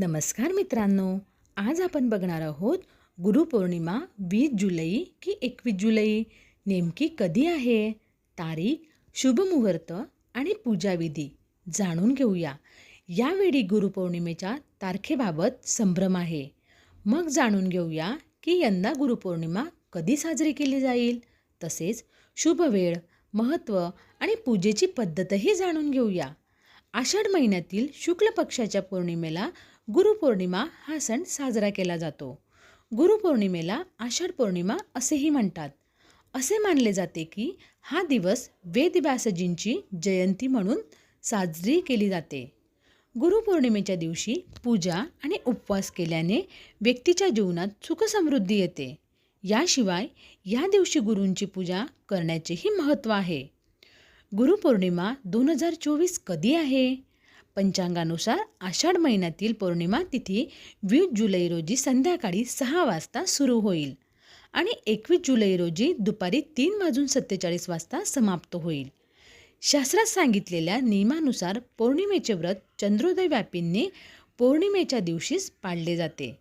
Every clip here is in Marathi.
नमस्कार मित्रांनो आज आपण बघणार आहोत गुरुपौर्णिमा वीस जुलै की एकवीस जुलै. नेमकी कधी आहे? तारीख शुभमुहूर्त आणि पूजाविधी जाणून घेऊया. यावेळी गुरुपौर्णिमेच्या तारखेबाबत संभ्रम आहे. मग जाणून घेऊया की यंदा गुरुपौर्णिमा कधी साजरी केली जाईल. तसेच शुभ वेळ महत्त्व आणि पूजेची पद्धतही जाणून घेऊया. आषाढ महिन्यातील शुक्ल पक्षाच्या पौर्णिमेला गुरुपौर्णिमा हा सण साजरा केला जातो. गुरुपौर्णिमेला आषाढ पौर्णिमा असेही म्हणतात. असे मानले जाते की हा दिवस वेदव्यासजींची जयंती म्हणून साजरी केली जाते. गुरुपौर्णिमेच्या दिवशी पूजा आणि उपवास केल्याने व्यक्तीच्या जीवनात सुखसमृद्धी येते. याशिवाय या दिवशी गुरूंची पूजा करण्याचेही महत्त्व आहे. गुरुपौर्णिमा दोन हजार चोवीस कधी आहे? पंचांगानुसार आषाढ महिन्यातील पौर्णिमा तिथी वीस जुलै रोजी संध्याकाळी सहा वाजता सुरू होईल आणि एकवीस जुलै रोजी दुपारी तीन वाजून सत्तेचाळीस वाजता समाप्त होईल. शास्त्रात सांगितलेल्या नियमानुसार पौर्णिमेचे व्रत चंद्रोदय व्यापींनी पौर्णिमेच्या दिवशीच पाळले जाते.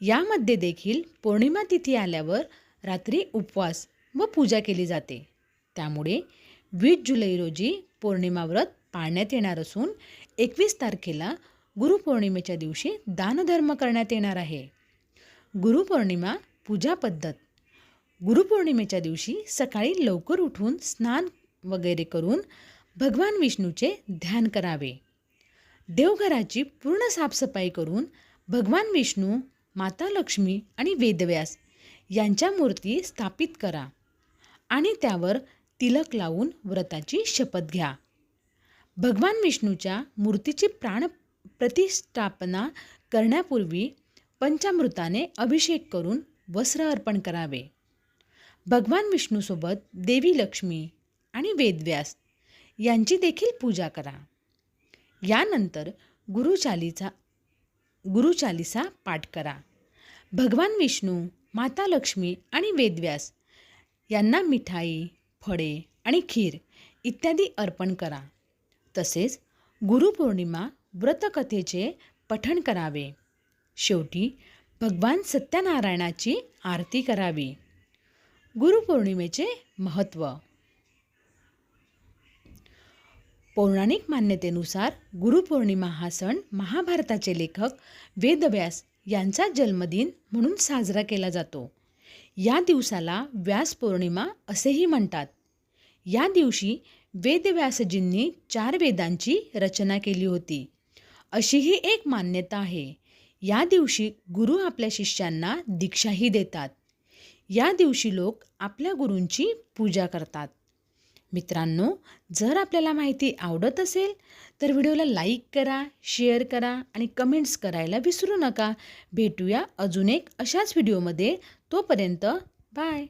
यामध्ये देखील पौर्णिमा तिथी आल्यावर रात्री उपवास व पूजा केली जाते. त्यामुळे वीस जुलै रोजी पौर्णिमा व्रत पाळण्यात येणार असून एकवीस तारखेला गुरुपौर्णिमेच्या दिवशी दानधर्म करण्यात येणार आहे. गुरुपौर्णिमा पूजा पद्धत. गुरुपौर्णिमेच्या दिवशी सकाळी लवकर उठून स्नान वगैरे करून भगवान विष्णूचे ध्यान करावे. देवघराची पूर्ण साफसफाई करून भगवान विष्णू माता लक्ष्मी आणि वेदव्यास यांच्या मूर्ती स्थापित करा आणि त्यावर तिलक लावून व्रताची शपथ घ्या. भगवान विष्णूच्या मूर्तीची प्राण प्रतिष्ठापना करण्यापूर्वी पंचामृताने अभिषेक करून वस्त्र अर्पण करावे. भगवान विष्णूसोबत देवी लक्ष्मी आणि वेदव्यास यांची देखील पूजा करा. यानंतर गुरुचालीचा गुरुचालिसा पाठ करा. भगवान विष्णू माता लक्ष्मी आणि वेदव्यास यांना मिठाई फळे आणि खीर इत्यादी अर्पण करा. तसेच गुरुपौर्णिमा व्रतकथेचे पठण करावे. शेवटी भगवान सत्यनारायणाची आरती करावी. गुरुपौर्णिमेचे महत्त्व. पौराणिक मान्यतेनुसार गुरुपौर्णिमा हा सण महाभारताचे लेखक वेदव्यास यांचा जन्मदिन म्हणून साजरा केला जातो. या दिवसाला व्यास पौर्णिमा असेही म्हणतात. या दिवशी वेदव्यासजींनी चार वेदांची रचना केली होती. अशीही एक मान्यता आहे. या दिवशी गुरु आपल्या शिष्यांना दीक्षाही देतात. या दिवशी लोक आपल्या गुरूंची पूजा करतात. मित्रांनो जर आपल्याला माहिती आवडत असेल तर व्हिडिओला लाईक करा शेअर करा आणि कमेंट्स करायला विसरू नका. भेटूया अजून एक अशाच व्हिडिओमध्ये. तोपर्यंत बाय.